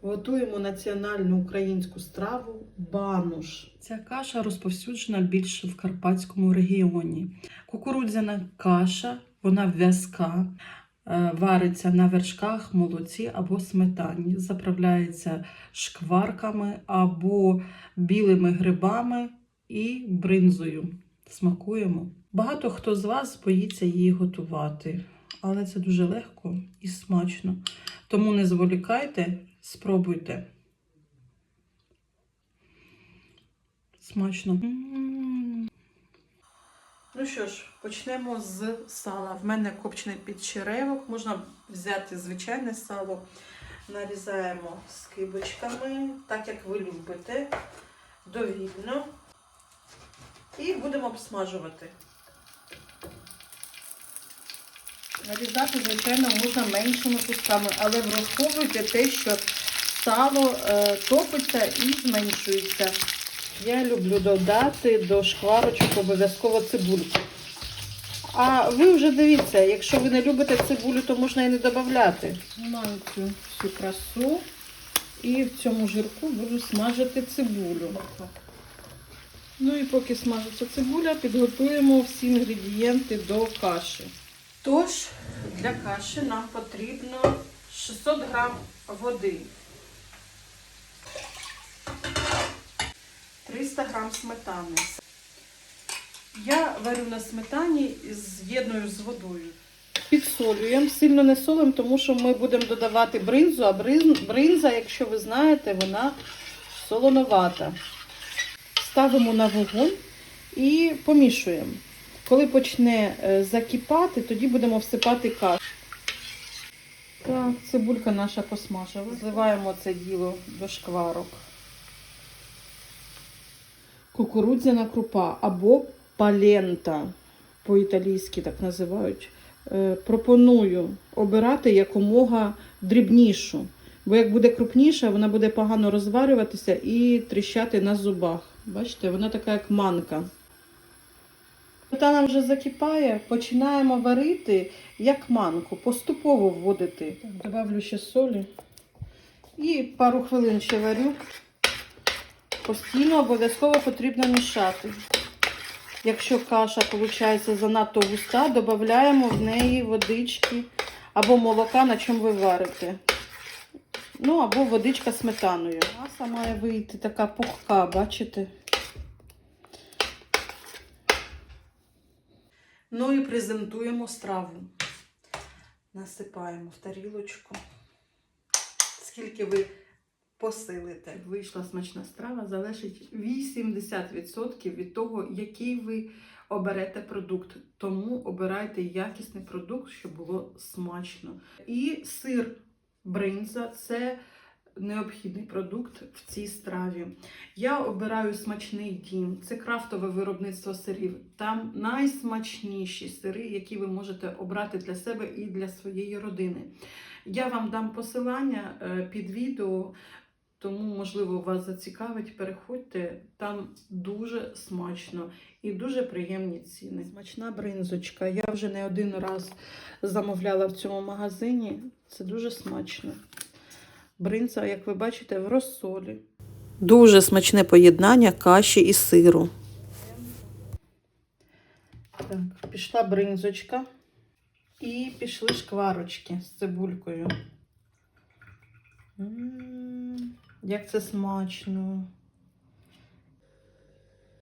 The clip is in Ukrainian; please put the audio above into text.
Готуємо національну українську страву бануш. Ця каша розповсюджена більше в Карпатському регіоні. Кукурудзяна каша, вона в'язка, е, вариться на вершках, молоці або сметані, заправляється шкварками або білими грибами і бринзою. Смакуємо. Багато хто з вас боїться її готувати, але це дуже легко і смачно. Тому не зволікайте, спробуйте. Смачно. М. Ну що ж, почнемо з сала. В мене копчений підчеревок. Можна взяти звичайне сало. Нарізаємо скибочками, так як ви любите, довільно. І будемо обсмажувати. Нарізати, звичайно, можна меншими кусками, але враховуйте те, що сало е, топиться і зменшується. Я люблю додати до шкварочок обов'язково цибульку. А ви вже дивіться, якщо ви не любите цибулю, то можна і не додати. Маю цю всю красу і в цьому жирку буду смажити цибулю. Ну і поки смажиться цибуля, підготуємо всі інгредієнти до каші. Тож, для каші нам потрібно 600 грам води, 300 грам сметани. Я варю на сметані і з'єдную з водою. Підсолюємо, сильно не солимо, тому що ми будемо додавати бринзу, а бринза, якщо ви знаєте, вона солоновата. Ставимо на вогонь і помішуємо. Коли почне е, закипати, тоді будемо всипати кашу. Так, цибулька наша посмажила. Зливаємо це діло до шкварок. Кукурудзяна крупа або палента, по-італійськи так називають. Е, Пропоную обирати якомога дрібнішу. Бо як буде крупніша, вона буде погано розварюватися і тріщати на зубах. Бачите, вона така як манка. Сметана вже закипає, починаємо варити як манку, поступово вводити. Добавлю ще солі. І пару хвилин ще варю. Постійно обов'язково потрібно мішати. Якщо каша виходить занадто густа, додаємо в неї водички або молока, на чому ви варите. Ну, або водичка сметаною. Маса має вийти така пухка, бачите? Ну і презентуємо страву. Насипаємо в тарілочку. Скільки ви посилите. Вийшла смачна страва, залежить 80% від того, який ви оберете продукт. Тому обирайте якісний продукт, щоб було смачно. І сир бринза це необхідний продукт в цій страві. Я обираю смачний дім. Це крафтове виробництво сирів. Там найсмачніші сири, які ви можете обрати для себе і для своєї родини. Я вам дам посилання е, під відео, тому, можливо, вас зацікавить. Переходьте, там дуже смачно і дуже приємні ціни. Смачна бринзочка. Я вже не один раз замовляла в цьому магазині. Це дуже смачно. Бринза, як ви бачите, в розсолі. Дуже смачне поєднання каші і сиру. Так, пішла бринзочка. І пішли шкварочки з цибулькою. М, Як це смачно.